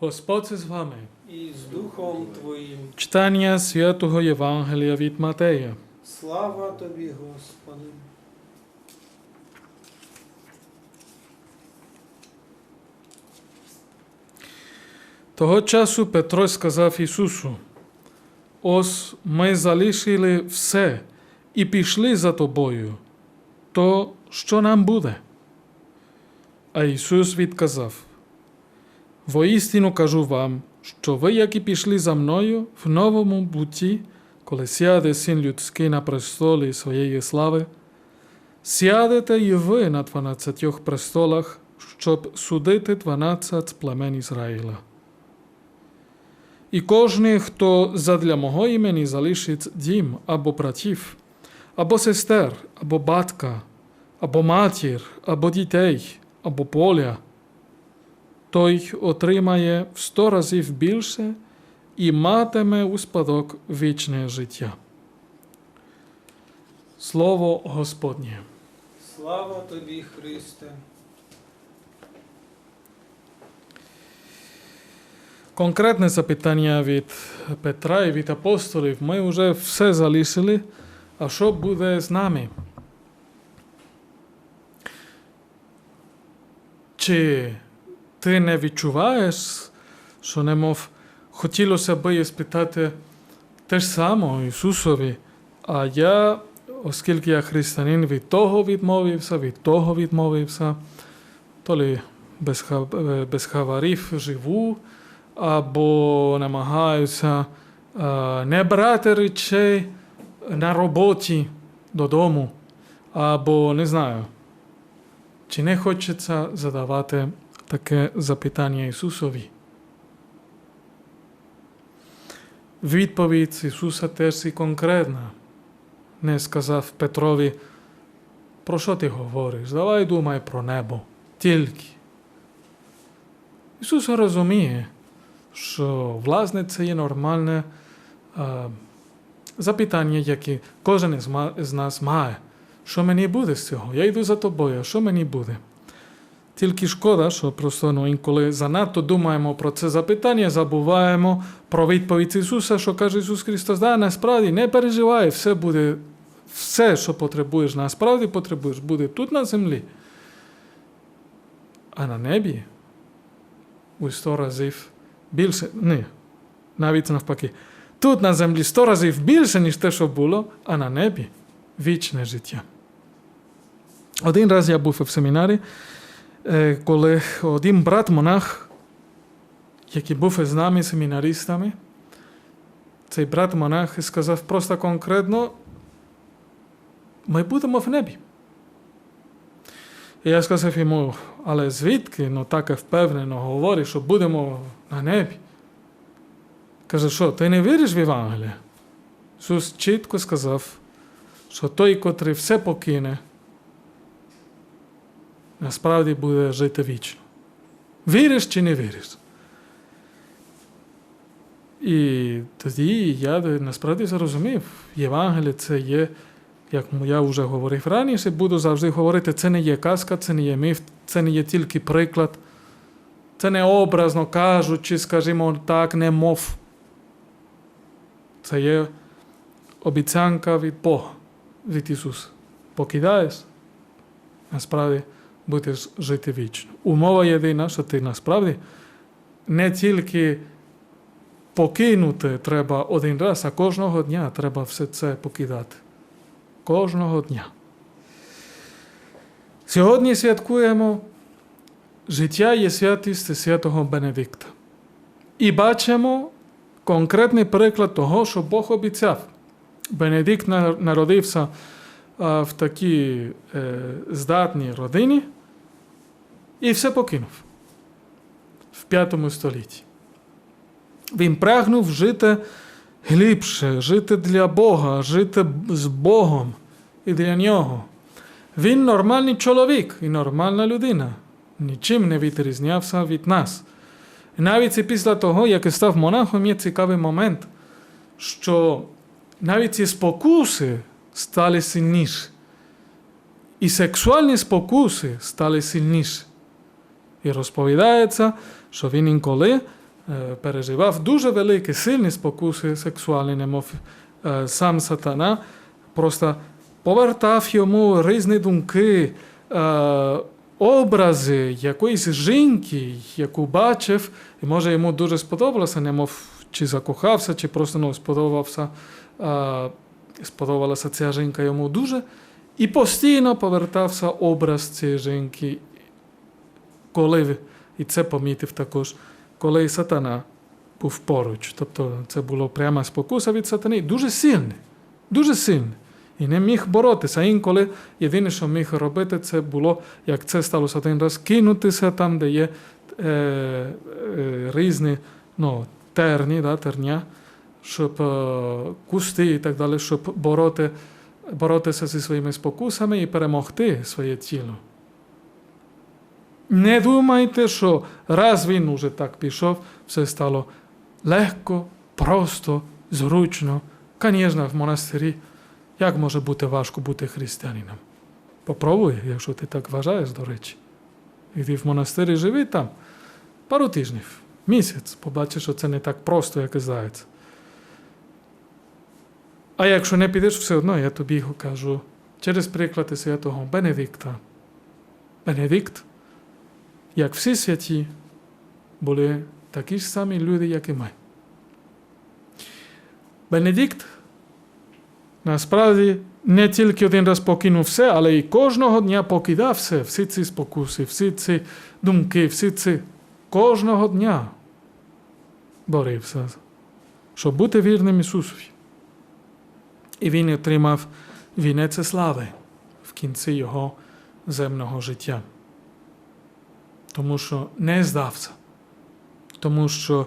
Господь з вами. і з Духом Твоїм. Читання Святого Євангелія від Матея. Слава Тобі, Господи. Того часу Петро сказав Ісусу: Ось ми залишили все і пішли за тобою. То що нам буде? А Ісус відказав: Воістину кажу вам, що ви, як і пішли за мною в новому бутті, коли сяде син людський на престолі своєї слави, сядете і ви на дванадцятьох престолах, щоб судити дванадцять племен Ізраїля. І кожний, хто задля мого імені залишить дім або братів, або сестер, або батька, або матір, або дітей, або поля, той отримає в сто разів більше і матиме у спадок вічне життя. Слово Господнє. Слава Тобі, Христе. Конкретне запитання від Петра і від апостолів. Ми вже все залишили. А що буде з нами? Чи ти не відчуваєш, що немов хотілося би спитати те ж саме Ісусові, а я, оскільки я християнин, від того відмовився, від того відмовився, то ли без, без хаварів живу, або намагаюся е, не брати речей на роботі додому, або не знаю. Чи не хочеться задавати таке запитання Ісусові? Відповідь Ісуса теж і конкретна. Не сказав Петрові, про що ти говориш? Давай думай про небо. Тільки. Ісус розуміє, що власне це є нормальне е, запитання, яке кожен з нас має. Що мені буде з цього? Я йду за тобою, а що мені буде? Тільки шкода, що просто ну, інколи занадто думаємо про це запитання, забуваємо про відповідь Ісуса, що каже Ісус Христос, да, насправді не переживай, все буде, все, що потребуєш, насправді потребуєш, буде тут на землі. А на небі у сто разів більше, ні, навіть навпаки. Тут на землі сто разів більше, ніж те, що було, а на небі вічне життя. Один раз я був в семінарі, коли один брат-монах, який був з нами семінаристами, цей брат-монах сказав просто конкретно: ми будемо в небі. І я сказав йому, але звідки ну так впевнено говориш, що будемо на небі? Каже, що ти не віриш в Євангеліє? Ісус чітко сказав, що той, котрий все покине, насправді буде жити вічно. Віриш чи не віриш? І тоді я насправді зрозумів, Євангеліє це є, як я вже говорив раніше, буду завжди говорити, це не є казка, це не є міф, це не є тільки приклад, це не образно кажучи, скажімо так, не мов. Це є обіцянка від Бога, від Ісуса. Покидаєш, насправді будеш жити вічно. Умова єдина, що ти насправді не тільки покинути треба один раз, а кожного дня треба все це покидати. Кожного дня. Сьогодні святкуємо життя і святість святого Бенедикта. І бачимо конкретний приклад того, що Бог обіцяв. Бенедикт народився в такій е, здатній родині і все покинув в п'ятому столітті. Він прагнув жити глибше, жити для Бога, жити з Богом і для нього. Він нормальний чоловік і нормальна людина. Нічим не відрізнявся від нас. Навіть і після того, як став монахом, є цікавий момент, що навіть ці спокуси стали сильніші. І сексуальні спокуси стали сильніші. І розповідається, що він інколи е, переживав дуже великі, сильні спокуси сексуальні, немов е, сам сатана просто повертав йому різні думки, е, образи якоїсь жінки, яку бачив, і може йому дуже сподобалося, немов чи закохався, чи просто ну, сподобався, сподобалася ця жінка йому дуже. І постійно повертався образ цієї жінки, коли, і це помітив також, коли сатана був поруч. Тобто це було пряма спокуса від сатани, дуже сильне, дуже сильне. І не міг боротися. Інколи єдине, що міг робити, це було, як це сталося один раз, кинутися там, де є е, е, різні ну, терні, да, терня, щоб е, кусти і так далі, щоб бороти, боротися зі своїми спокусами і перемогти своє тіло. Не думайте, що раз він уже так пішов, все стало легко, просто, зручно. Звісно, в монастирі як може бути важко бути християнином? Попробуй, якщо ти так вважаєш, до речі. Іди в монастирі живи там пару тижнів, місяць, побачиш, що це не так просто, як і здається. А якщо не підеш, все одно я тобі кажу через приклад святого Бенедикта. Бенедикт, як всі святі, були такі ж самі люди, як і ми. Бенедикт насправді не тільки один раз покинув все, але і кожного дня покидав все, всі ці спокуси, всі ці думки, всі ці кожного дня борився, щоб бути вірним Ісусові. І він отримав вінець слави в кінці його земного життя. Тому що не здався, тому що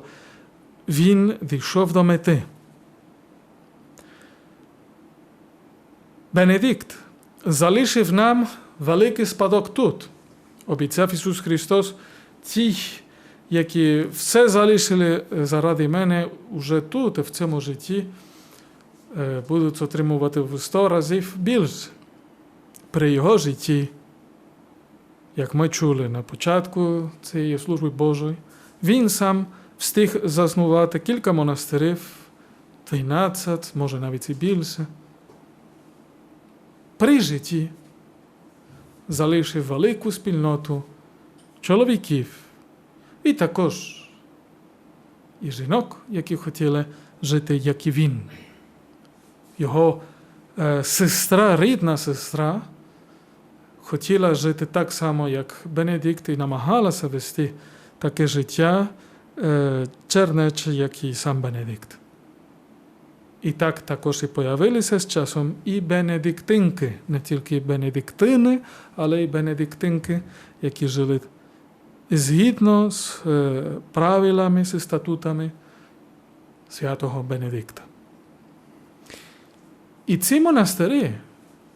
він дійшов до мети. Бенедикт залишив нам великий спадок тут. Обіцяв Ісус Христос, ті, які все залишили заради мене уже тут, в цьому житті, е, будуть отримувати в сто разів більше. При його житті, як ми чули на початку цієї служби Божої, він сам встиг заснувати кілька монастирів, 13, може навіть і більше при житті залишив велику спільноту чоловіків і також і жінок, які хотіли жити, як і він. Його е, сестра, рідна сестра, хотіла жити так само, як Бенедикт, і намагалася вести таке життя чернече, як і сам Бенедикт. І так також і появилися з часом і бенедиктинки, не тільки бенедиктини, але й бенедиктинки, які жили згідно з правилами, з статутами святого Бенедикта. І ці монастирі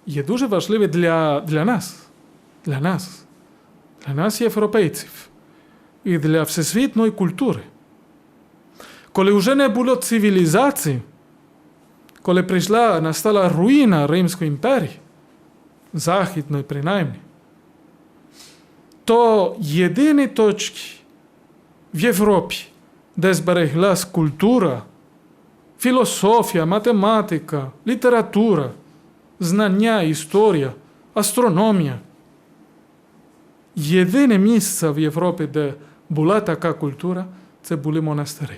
є дуже важливі для, для нас, для нас, для нас, європейців, і для всесвітньої культури. Коли вже не було цивілізації, коли прийшла, настала руїна Римської імперії, західної принаймні, то єдині точки в Європі, де збереглась культура, філософія, математика, література, знання, історія, астрономія. Єдине місце в Європі, де була така культура, це були монастири.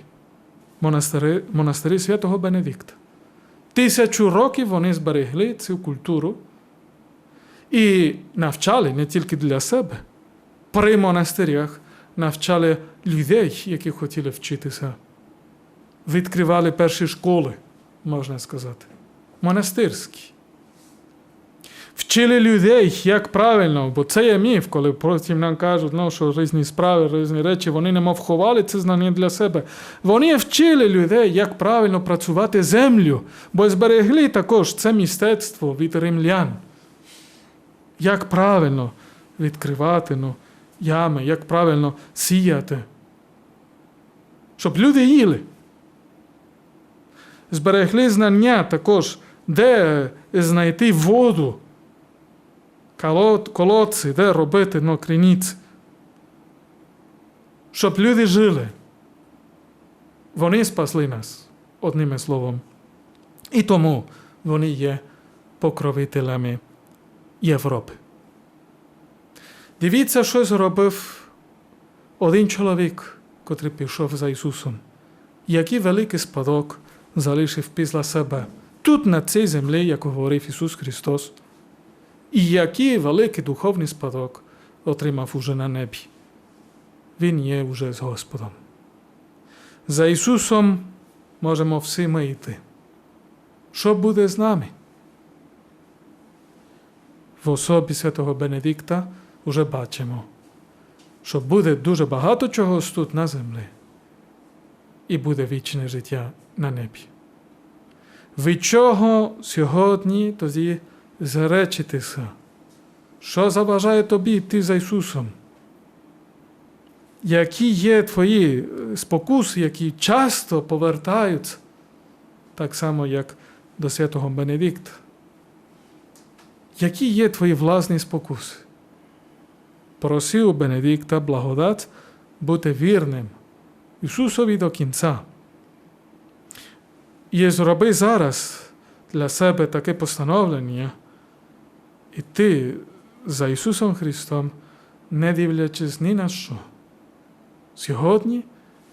Монастири, монастирі святого Бенедикта. Тисячу років вони зберегли цю культуру і навчали не тільки для себе. При монастирях навчали людей, які хотіли вчитися. Відкривали перші школи, можна сказати, монастирські. Вчили людей, як правильно, бо це є міф, коли потім нам кажуть, ну, що різні справи, різні речі, вони немов ховали це знання для себе. Вони вчили людей, як правильно працювати землю, бо зберегли також це мистецтво від римлян. Як правильно відкривати ну, ями, як правильно сіяти. Щоб люди їли. Зберегли знання також, де знайти воду колодці, де робити ну, криниці. Щоб люди жили. Вони спасли нас, одним словом. І тому вони є покровителями Європи. Дивіться, що зробив один чоловік, котрий пішов за Ісусом. Який великий спадок залишив після себе тут, на цій землі, як говорив Ісус Христос, і який великий духовний спадок отримав уже на небі. Він є уже з Господом. За Ісусом можемо всі ми йти. Що буде з нами? В особі святого Бенедикта вже бачимо, що буде дуже багато чогось тут на землі, і буде вічне життя на небі. Від чого сьогодні тоді зречитися? Що заважає тобі йти за Ісусом? Які є твої е, спокуси, які часто повертаються, так само, як до святого Бенедикта? Які є твої власні спокуси? Проси у Бенедикта благодать бути вірним Ісусові до кінця. І зроби зараз для себе таке постановлення іти за Ісусом Христом, не дивлячись ні на що. Сьогодні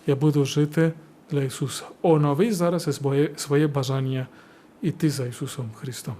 я буду жити для Ісуса. Онови зараз своє бажання іти за Ісусом Христом.